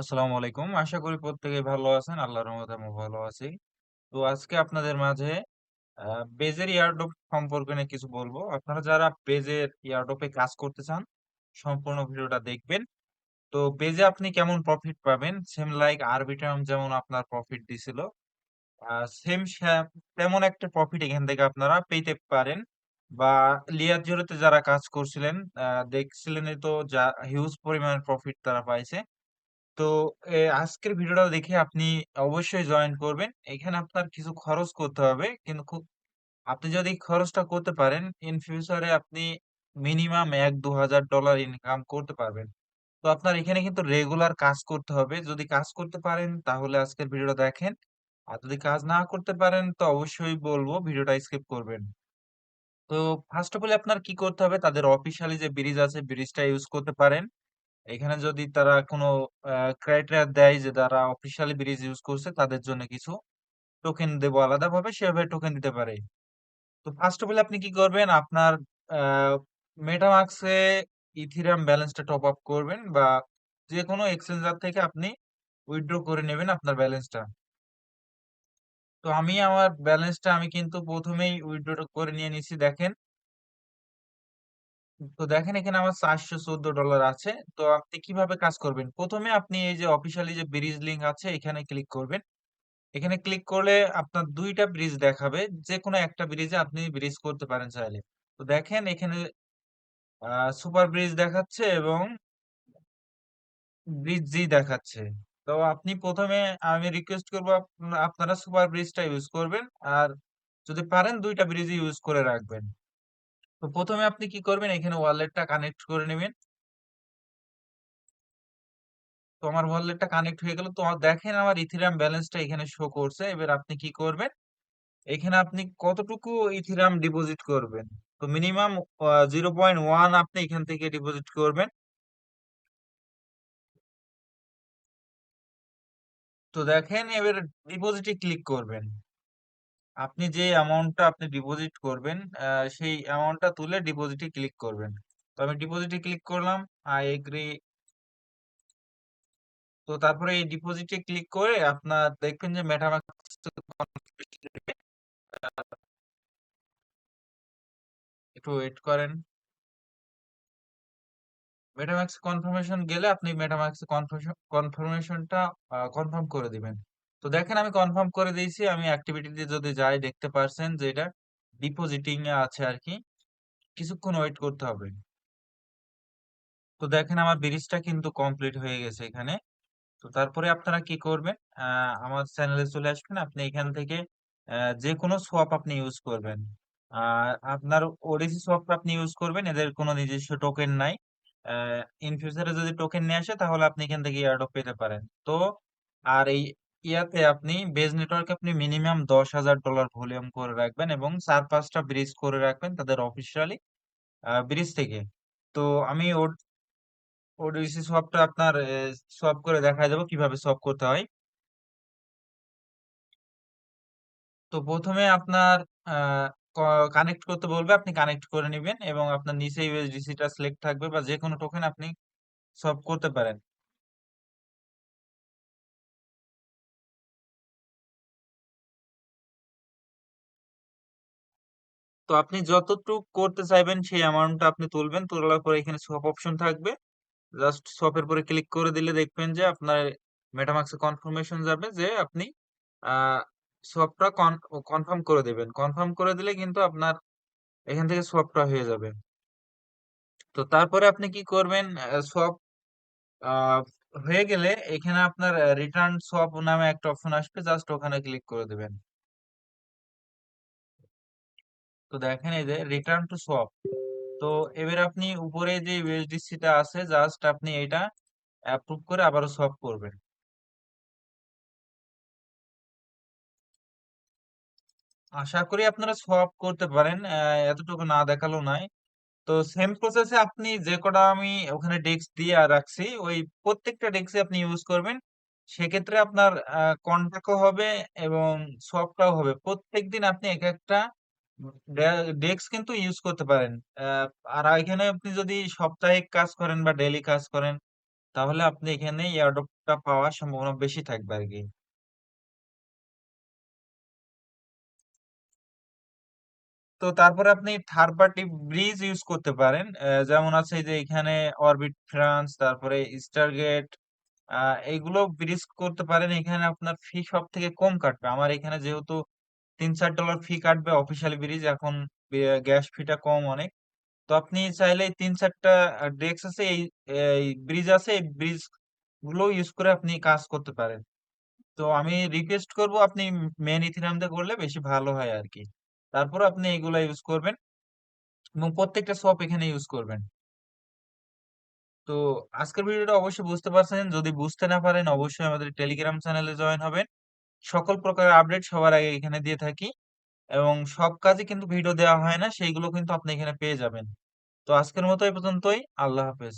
আসসালামু আলাইকুম। আশা করি প্রত্যেকেই ভালো আছেন। আল্লাহর রহমতে আমি ভালো আছি। তো আজকে আপনাদের মাঝে বেজের এয়ারড্রপ সম্পর্কে নিয়ে কিছু বলব। আপনারা যারা বেজের এয়ারড্রপে কাজ করতে চান, সম্পূর্ণ ভিডিওটা দেখবেন। তো বেজে আপনি কেমন প্রফিট পাবেন? সেম লাইক আরবিট্রাম যেমন আপনার প্রফিট দিছিল, সেম তেমন একটা প্রফিট এখান থেকে আপনারা পেতে পারেন। বা লিয়ার জিরোতে যারা কাজ করছিলেন, আ দেখছিলেনই তো যা হিউজ পরিমাণের প্রফিট তারা পাইছে। তো আজকের ভিডিওটা দেখে আপনি অবশ্যই জয়েন করবেন। এখানে আপনার কিছু খরচ করতে হবে। কিন্তু খুব আপনি যদি খরচটা করতে পারেন, ইন ফিউচারে আপনি মিনিমাম $১-২,০০০ ইনকাম করতে পারবেন। তো আপনার এখানে কিন্তু রেগুলার কাজ করতে হবে। যদি কাজ করতে পারেন তাহলে আজকের ভিডিওটা দেখেন। আর যদি কাজ না করতে পারেন তো অবশ্যই বলব ভিডিওটা স্কিপ করবেন। তো ফার্স্ট অফ অল আপনার কি করতে হবে? তাদের অফিসিয়ালি যে ব্রিজ আছে ব্রিজটা ইউজ করতে পারেন। এখানে যদি তারা কোনো ক্রাইটেরিয়া দেয় যে তারা অফিসিয়ালি ব্রিজ ইউজ করছে, তাদের জন্য কিছু টোকেন দেবো আলাদাভাবে, সেভাবে টোকেন দিতে পারে। তো ফার্স্ট অফ অল আপনি কি করবেন? আপনার মেটামাস্ক এ ব্যালেন্সটা টপ আপ করবেন বা যেকোনো এক্সচেঞ্জার থেকে আপনি উইথড্র করে নেবেন আপনার ব্যালেন্সটা। তো আমি আমার ব্যালেন্সটা আমি কিন্তু ১ম এই উইথড্র করে নিয়ে নিছি দেখেন। তো দেখেন এখানে আমার $৪১৪ আছে। তো আপনি কীভাবে কাজ করবেন? প্রথমে আপনি এই যে অফিসিয়ালি যে ব্রিজ লিঙ্ক আছে, এখানে ক্লিক করবেন। এখানে ক্লিক করলে আপনার দুইটা ব্রিজ দেখাবে। যেকোনো একটা ব্রিজে আপনি ব্রিজ করতে পারেন চাইলে। তো দেখেন এখানে সুপার ব্রিজ দেখাচ্ছে এবং ব্রিজ জি দেখাচ্ছে। তো আপনি প্রথমে আমি রিকোয়েস্ট করব আপনারা সুপার ব্রিজটা ইউজ করবেন। আর যদি পারেন ২ টা ব্রিজই ইউজ করে রাখবেন। তো প্রথমে আপনি কি করবেন? এখানে ওয়ালেটটা কানেক্ট করে নেবেন তো আমার ওয়ালেটটা কানেক্ট হয়ে গেল। তো দেখেন আমার ইথিরাম ব্যালেন্সটা এখানে শো করছে। এবার আপনি কি করবেন? এখানে আপনি কতটুকু ইথিরাম ডিপোজিট করবেন। তো মিনিমাম জিরো পয়েন্ট ওয়ান আপনি এখান থেকে ডিপোজিট করবেন। তো দেখেন, এবার ডিপোজিটে ক্লিক করবেন। আপনি যে অ্যামাউন্টটা আপনি ডিপোজিট করবেন, সেই অ্যামাউন্টটা তুলে ডিপোজিটে ক্লিক করবেন। তো আমি ডিপোজিটে ক্লিক করলাম। আই এগ্রি তো তারপরে এই ডিপোজিটে ক্লিক করে আপনার দেখবেন যে মেটামাস্ক একটু ওয়েট করেন। মেটামাস্ক কনফার্মেশন গেলে আপনি কনফার্মেশন কনফার্মেশনটা কনফার্ম করে দিবেন। তো দেখেন আমি কনফার্ম করে দিয়েছি। আমি অ্যাক্টিভিটিতে যদি যাই দেখতে পারছেন যে এটা ডিপোজিটিং এ আছে আর কি, কিছুক্ষণ ওয়েট করতে হবে। তো দেখেন আমার ব্রিজটা কিন্তু কমপ্লিট হয়ে গেছে এখানে। তো তারপরে আপনারা কি করবেন? আমার চ্যানেলে চলে আসবেন। আপনি এখান থেকে অ্যা যেকোনো সোয়াপ আপনি ইউজ করবেন। আর আপনার ওডিসি সোয়াপ আপনি ইউজ করবেন। এদের কোনো নিজস্ব টোকেন নাই। ইন ফিউচার যদি টোকেন নিয়ে আসে, তাহলে আপনি এখান থেকে এয়ারড্রপ পেতে পারেন। তো, আর এই ইয়াতে আপনি বেজ নেটওয়ার্কে আপনি মিনিমাম $১০,০০০ ভলিউম করে রাখবেন এবং চার পাঁচটা ব্রিজ করে রাখবেন তাদের অফিসিয়ালি ব্রিজ থেকে। তো আমি ওডিসি সোয়াপটা আপনার সোয়াপ করে দেখায় দেব কীভাবে সোয়াপ করতে হয়। তো প্রথমে আপনার কানেক্ট করতে বলবে, আপনি কানেক্ট করে নিবেন এবং আপনার নিচে ইউএসডিসি টা সিলেক্ট থাকবে বা যে কোনো টোকেন আপনি সোয়াপ করতে পারেন। তো আপনি যতটুক করতে চাইবেন সেই অ্যামাউন্টটা আপনি তুলবেন। তোলার পরে এখানে সোয়াপ অপশন থাকবে। জাস্ট সোয়াপ এর পরে ক্লিক করে দিলে দেখবেন যে আপনার মেটামাস্ক এ কনফার্মেশন যাবে যে আপনি কন কনফার্ম করে দেবেন কনফার্ম করে দিলে কিন্তু আপনার এখান থেকে সোয়াপটা হয়ে যাবে। তো তারপরে আপনি কি করবেন? আ হয়ে গেলে এখানে আপনার রিটার্ন সোয়াপ নামে একটা অপশন আসবে। জাস্ট ওখানে ক্লিক করে দিবেন। তো দেখেন এই যে রিটার্ন টু সোয়াপ। তো এবার আপনি উপরে যে ইউএসডিসি টা আছে জাস্ট আপনি এটা অ্যাপ্রুভ করে আবারও সোয়াপ করবেন। আশা করি আপনারা সোয়াপ করতে পারেন। এতটুকু না দেখাল নয়। তো সেম প্রসেস আপনি যে কটা আমি ওখানে ডেস্ক দিয়ে রাখছি, ওই প্রত্যেকটা ডেস্ক আপনি ইউজ করবেন। সেক্ষেত্রে আপনার আ কন্টাক্ট ও হবে এবং সোয়াপটাও হবে। প্রত্যেকদিন আপনি একেকটা ডে ডেস্ক কিন্তু ইউজ করতে পারেন। অ্যা আর এখানে আপনি যদি সাপ্তাহিক কাজ করেন বা ডেইলি কাজ করেন, তাহলে আপনি এখানে এয়ারড্রপটা পাওয়ার সম্ভাবনা বেশি থাকবে আর কি। তো তারপরে আপনি থার্ড পার্টি ব্রিজ ইউজ করতে পারেন। আহ, যেমন আছে যে এখানে অরবিট ফ্রান্স তারপরে স্টারগেট আহ এইগুলো ব্রিজ করতে পারেন। এখানে আপনার ফি সব থেকে কম কাটবে। আমার এখানে যেহেতু তিন চার ডলার ফি কাটবে অফিসিয়াল ব্রিজ এখন গ্যাস ফিটা কম অনেক। তো আপনি চাইলে তিন চারটা ডেস্ক আছে, এই ব্রিজ আছে, এই ব্রিজগুলো ইউজ করে আপনি কাজ করতে পারেন। তো আমি রিকোয়েস্ট করব আপনি মেন ইথিরিয়াম দিয়ে করলে বেশি ভালো হয় আর কি। তারপর আপনি এগুলা ইউজ করবেন এবং প্রত্যেকটা সপ এখানে ইউজ করবেন। তো আজকের ভিডিওটা অবশ্যই বুঝতে পারছেন। যদি বুঝতে না পারেন, অবশ্যই আমাদের টেলিগ্রাম চ্যানেলে জয়েন হবেন। সকল প্রকারের আপডেট সবার আগে এখানে দিয়ে থাকি এবং সব কাজে কিন্তু ভিডিও দেওয়া হয় না, সেইগুলো কিন্তু আপনি এখানে পেয়ে যাবেন। তো আজকের মতো এই পর্যন্তই। আল্লাহ হাফেজ।